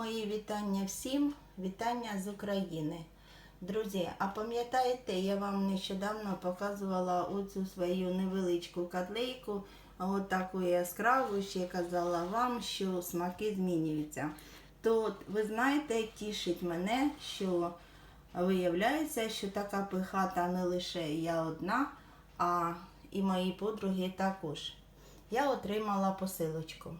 Мої вітання всім, вітання з України. Друзі, а пам'ятаєте, я вам нещодавно показувала оцю свою невеличку котлейку, от таку яскраву, ще казала вам, що смаки змінюються. То ви знаєте, тішить мене, що виявляється, що така пихата не лише я одна, а і мої подруги також. Я отримала посилочку.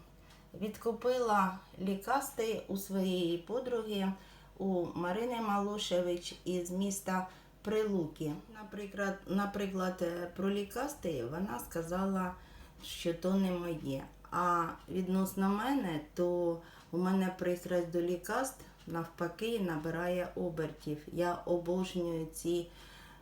Відкупила лікасти у своєї подруги у Марини Малушевич із міста Прилуки. Наприклад, наприклад, е, про лікасти вона сказала, що то не моє. А відносно мене, то у мене пристрасть до лікаст навпаки набирає обертів. Я обожнюю ці,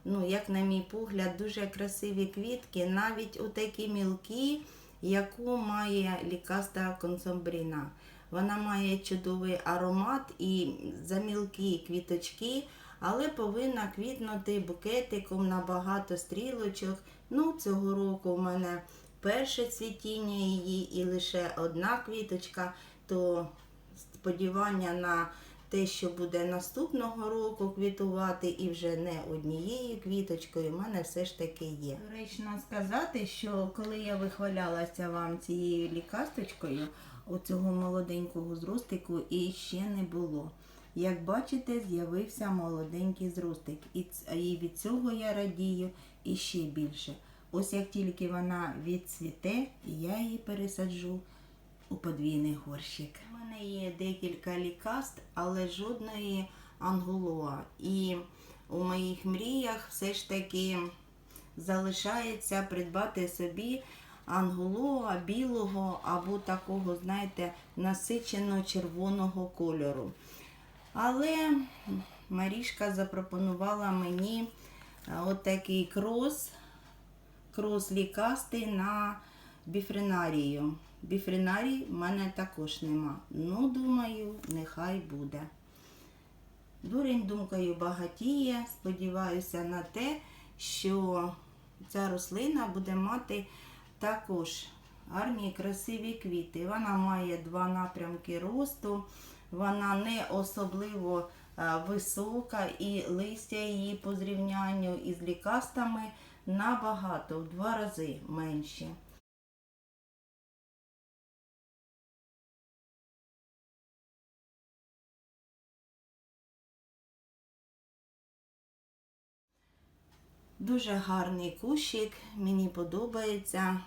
ну, як на мій погляд, дуже красиві квітки, навіть у такі мілкі яку має лікаста консомбріна. Вона має чудовий аромат і замілкі квіточки, але повинна квітнути букетиком на багато стрілочок. Ну, цього року в мене перше цвітіння її і лише одна квіточка, то сподівання на те, що буде наступного року квітувати, і вже не однією квіточкою, в мене все ж таки є. Доречно сказати, що коли я вихвалялася вам цією лікасточкою, оцього молоденького зростику і ще не було. Як бачите, з'явився молоденький зростик, і від цього я радію і ще більше. Ось як тільки вона відцвіте, я її пересаджу у подвійний горщик. Є декілька лікаст, але жодної анголоа. І у моїх мріях все ж таки залишається придбати собі анголоа білого або такого, знаєте, насичено червоного кольору. Але Марішка запропонувала мені е, отакий крос, крос лікасти на біфренарію. Біфренарій в мене також нема. Ну, думаю, нехай буде. Дурень думкою багатіє. Сподіваюся на те, що ця рослина буде мати також гарні красиві квіти. Вона має два напрямки росту, вона не особливо е, висока і листя її по зрівнянню із лікастами набагато, в два рази менші. Дуже гарний кущик, мені подобається.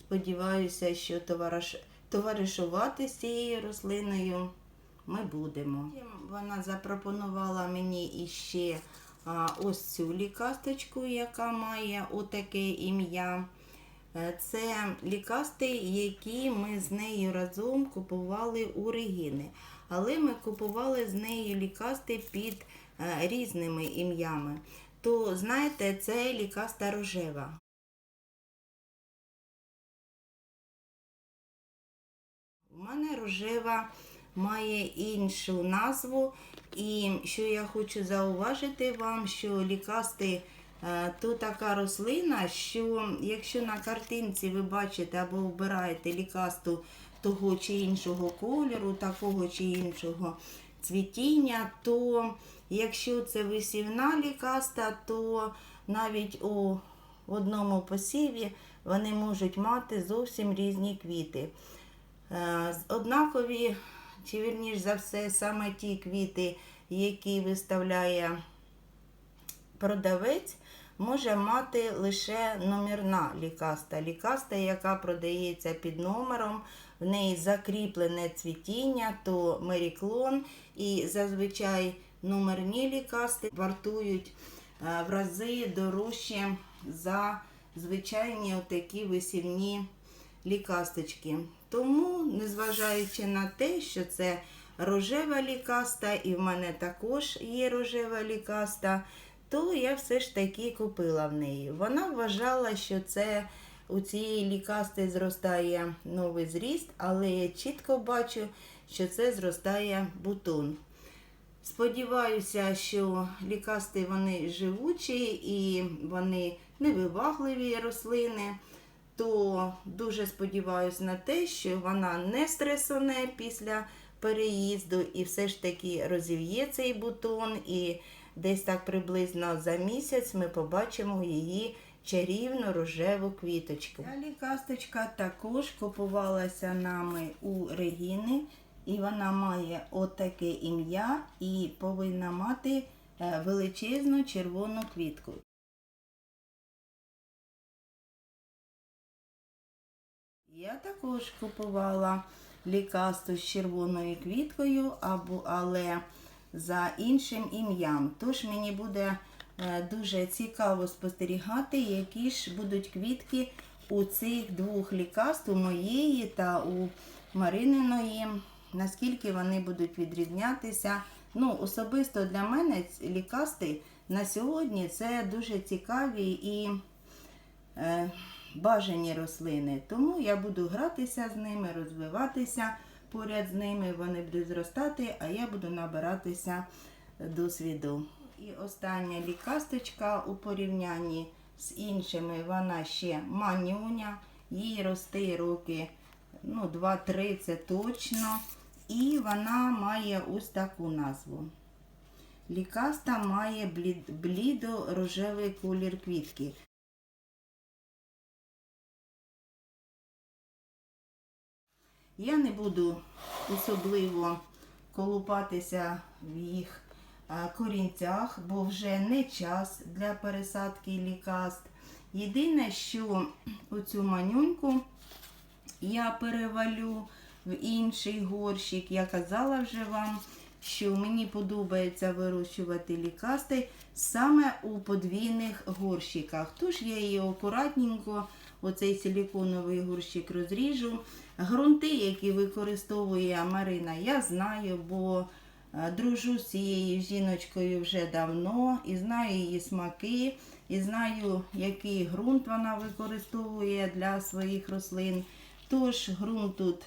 Сподіваюся, що товариш... товаришувати з цією рослиною ми будемо. Вона запропонувала мені іще ось цю лікасточку, яка має отаке ім'я. Е, Це лікасти, які ми з нею разом купували у Регіни. Але ми купували з нею лікасти під е, різними ім'ями. То, знаєте, це лікаста рожева. У мене рожева має іншу назву, і що я хочу зауважити вам, що лікасти е, то така рослина, що якщо на картинці ви бачите або вбираєте лікасту того чи іншого кольору, такого чи іншого цвітіння, то якщо це висівна лікаста, то навіть у одному посіві вони можуть мати зовсім різні квіти. Е, Однакові, чи вірніш за все, саме ті квіти, які виставляє продавець, може мати лише номерна лікаста. Лікаста, яка продається під номером, в неї закріплене цвітіння, то меріклон, і зазвичай номерні лікасти вартують е, в рази дорожче за звичайні отакі висівні лікасточки. Тому, незважаючи на те, що це рожева лікаста, і в мене також є рожева лікаста, то я все ж таки купила в неї. Вона вважала, що це у цієї лікасти зростає новий зріст, але я чітко бачу, що це зростає бутон. Сподіваюся, що лікасти вони живучі і вони невивагливі рослини. То дуже сподіваюся на те, що вона не стресоне після переїзду і все ж таки розів'є цей бутон, і десь так приблизно за місяць ми побачимо її чарівну рожеву квіточку. Далі касточка також купувалася нами у Регіни, і вона має отаке ім'я і повинна мати е, величезну червону квітку. Я також купувала лікасту з червоною квіткою, або, але за іншим ім'ям. Тож мені буде дуже цікаво спостерігати, які ж будуть квітки у цих двох лікаст, у моєї та у Марининої, наскільки вони будуть відрізнятися. Ну, особисто для мене лікасти на сьогодні це дуже цікаві і е, бажані рослини. Тому я буду гратися з ними, розвиватися поряд з ними, вони будуть зростати, а я буду набиратися досвіду. І остання лікасточка у порівнянні з іншими, вона ще манюня, їй рости роки ну, 2-3 це точно. І вона має ось таку назву. Лікаста має блід- блідо-рожевий колір квітки. Я не буду особливо колупатися в їх корінцях, бо вже не час для пересадки лікаст. Єдине, що оцю манюньку я перевалю в інший горщик. Я казала вже вам, що мені подобається вирощувати лікасти саме у подвійних горщиках. Тож я її акуратненько, оцей силіконовий горщик розріжу. Грунти, які використовує Марина, я знаю, бо дружу з цією жіночкою вже давно і знаю її смаки, і знаю, який ґрунт вона використовує для своїх рослин. Тож ґрунт тут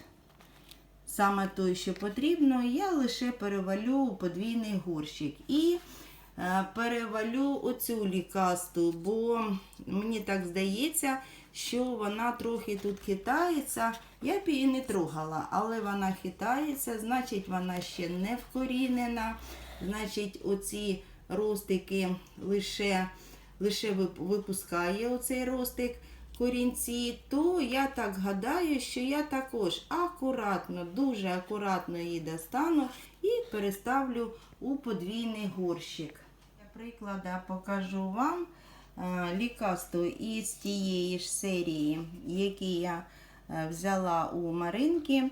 саме той, що потрібно, я лише перевалю у подвійний горщик. І е, перевалю оцю лікасту, бо мені так здається, що вона трохи тут хитається. Я б її не трогала, але вона хитається, значить, вона ще не вкорінена. Значить, оці ростики лише, лише випускає оцей ростик корінці, то я так гадаю, що я також акуратно, дуже акуратно її достану і переставлю у подвійний горщик. Для прикладу покажу вам лікасту із тієї ж серії, які я е, взяла у Маринки.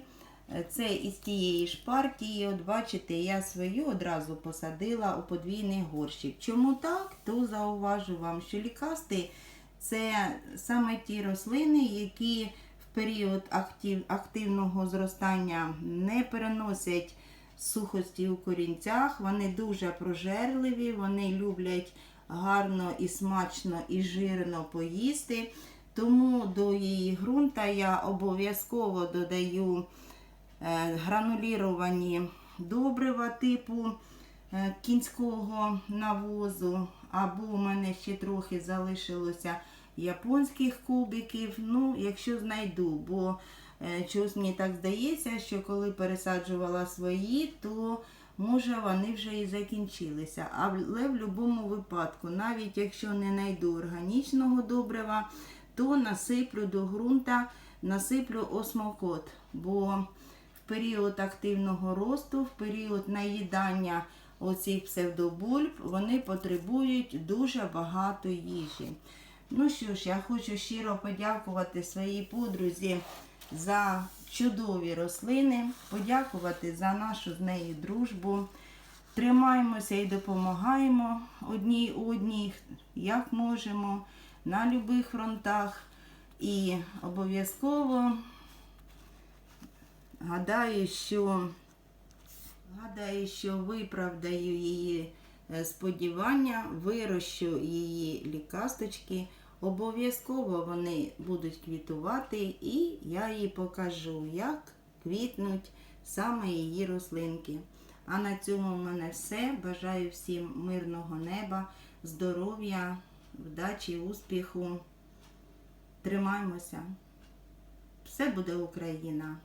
Е, Це із тієї ж партії. От бачите, я свою одразу посадила у подвійний горщик. Чому так? То зауважу вам, що лікасти це саме ті рослини, які в період актив, активного зростання не переносять сухості у корінцях. Вони дуже прожерливі, вони люблять гарно і смачно і жирно поїсти. Тому до її ґрунта я обов'язково додаю е, грануліровані добрива типу е, кінського навозу, або у мене ще трохи залишилося японських кубиків. Ну, якщо знайду, бо е, чогось мені так здається, що коли пересаджувала свої, то може вони вже і закінчилися. Але в будь-якому випадку, навіть якщо не знайду органічного добрива, то насиплю до ґрунта, насиплю осмокот. Бо в період активного росту, в період наїдання оцих псевдобульб, вони потребують дуже багато їжі. Ну що ж, я хочу щиро подякувати своїй подрузі за чудові рослини, подякувати за нашу з нею дружбу. Тримаємося і допомагаємо одній одній, як можемо, на будь-яких фронтах. І обов'язково гадаю, що гадаю, що виправдаю її е, сподівання, вирощу її лікасточки. Обов'язково вони будуть квітувати, і я їй покажу, як квітнуть саме її рослинки. А на цьому в мене все. Бажаю всім мирного неба, здоров'я, вдачі, успіху. Тримаймося. Все буде Україна!